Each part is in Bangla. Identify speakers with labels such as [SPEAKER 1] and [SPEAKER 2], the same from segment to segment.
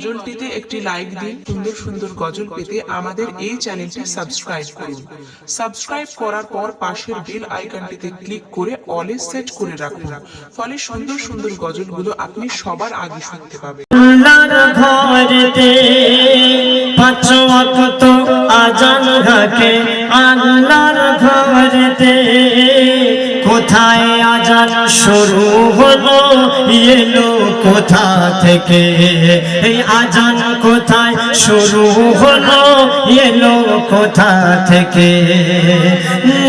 [SPEAKER 1] গজলটিতে একটি লাইক দিন, সুন্দর সুন্দর গজল পেতে আমাদের এই চ্যানেলটি সাবস্ক্রাইব করুন। সাবস্ক্রাইব করার পর পাশের বেল আইকনটিতে ক্লিক করে অলে সেট করে রাখুন। ফলে সুন্দর সুন্দর গজলগুলো আপনি সবার আগে শুনতে পাবেন।
[SPEAKER 2] কোথায় আজান শুরু এলো কোথা থেকে? এই আজান কোথায়? শুরু হলো, এলো কোথা থেকে?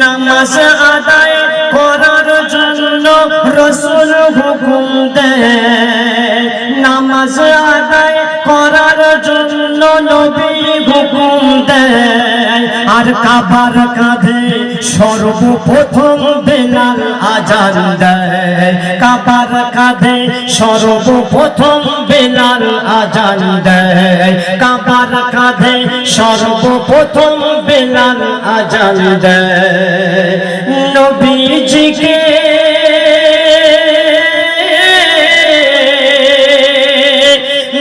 [SPEAKER 2] নামাজ আদায় করার জন্য রসুল হুকুম নামাজ আদায় করার জন্য নবী হুকুম আর কাবার কাঁধে সর্বপ্রথম বেলাল আজান দেয়। কাবার কাঁধে সর্বপ্রথম বেলাল আজান দেয়। কাবার কাঁধে সর্বপ্রথম বেলাল আজান দেয়। নবীজিকে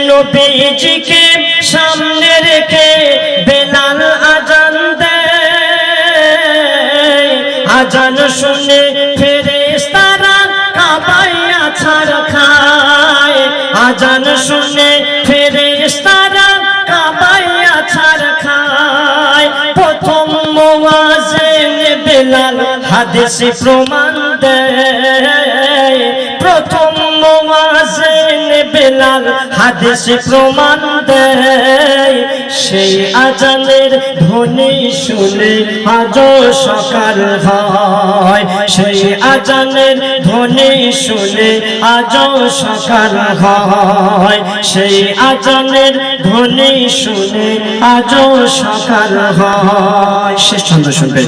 [SPEAKER 2] নবীজিকে সামনে রেখে বেলাল আজান দেয়। আজান শুনে হাদিসে প্রমাণ দেয়। প্রথম মোয়াজেন বেলাল হাদিসে প্রমাণ দেয়। সেই আজানের ধ্বনি শুনে আজ সকাল হয়। সেই আজানের ধ্বনি শুনে আজ সকাল হয়। সেই আজানের ধ্বনি শুনে আজ সকাল হয়। শেষ ছন্দ শুনবেন।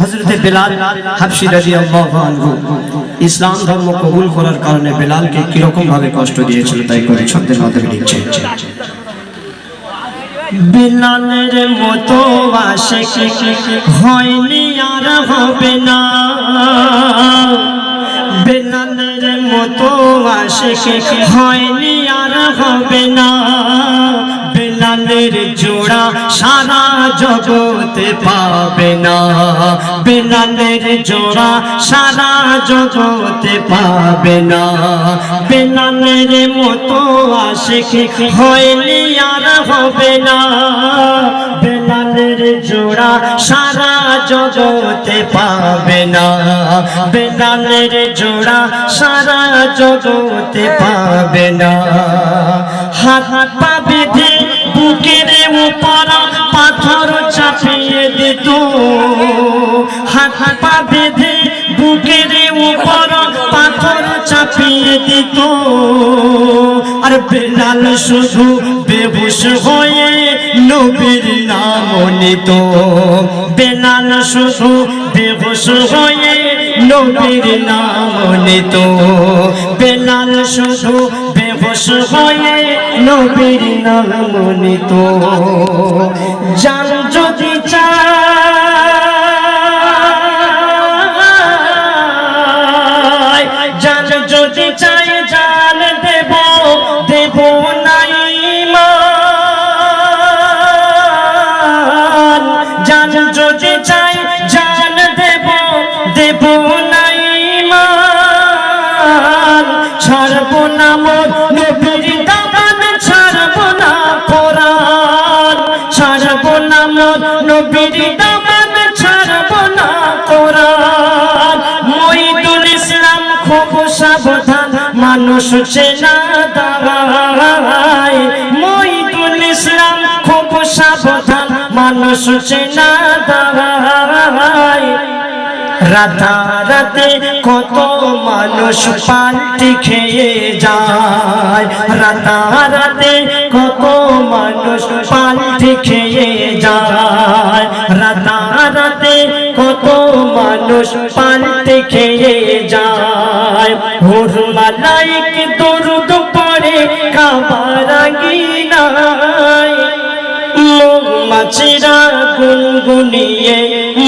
[SPEAKER 2] হজরতে বেলাল হাফসি রাদিয়াল্লাহু আনহু। ইসলাম ধর্ম কবুল করার কারণে বেলালকে কীরকম ভাবে কষ্ট দিয়েছিল তাই কবি ছন্দের মাধ্যমে লিখছে বিলালের মতো আশেক। হয়নি আর হবে না। বিলালের মতো আশেক। হয়নি আর হবে না। বিলালের জোড়া সারা জগতে পাবে না। বেলালের জোড়া সারা জগতে পাবে না। বেলালের মতো আশেক হয়নি আর হবে না। বেলালের জোড়া সারা জগতে পাবে না। বেলালের জোড়া সারা জগতে পাবে না। হাত পা উপর পাথর চাপিয়ে দিত। হাত পা বেঁধে বুকের উপর পাথর চাপিয়ে দিত। আর বেলাল শুধু বেহুশ হয়ে নবীর নাম নিত। বেলাল শুধু বেহুশ হয়ে নবীর নাম নিত। বেলাল শুধু বেহুশ হয়ে নবীর নাম নিত জান যদি চায় জান যদি চাই জান দেব দেব নাই জান যদি চাই জান দেব দেব নাই ছাড়ব না মোর নবীর দামান ছাড়ব না কোরআন মহিদুল ইসলাম খুব সাবধান, মানুষ চেনা দাঁড়ায়। মহিদুল ইসলাম খুব সাবধান, মানুষ চেনা দাঁড়ায়। রাতারাতে কত মানুষ পাল্টি খেয়ে যায়। রাতারাতে কত মানুষ পাল্টি খেয়ে মানুষ পাল্টি খেয়ে যায়। হুর মালাইক দরুদ পড়ে কাবারাঙ্গিনায় মৌমাছিরা গুনগুনিয়ে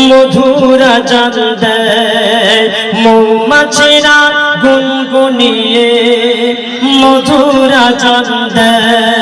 [SPEAKER 2] মধুরা জান দেয়। মৌমাছিরা গুনগুনিয়ে মধুরা জান দেয়।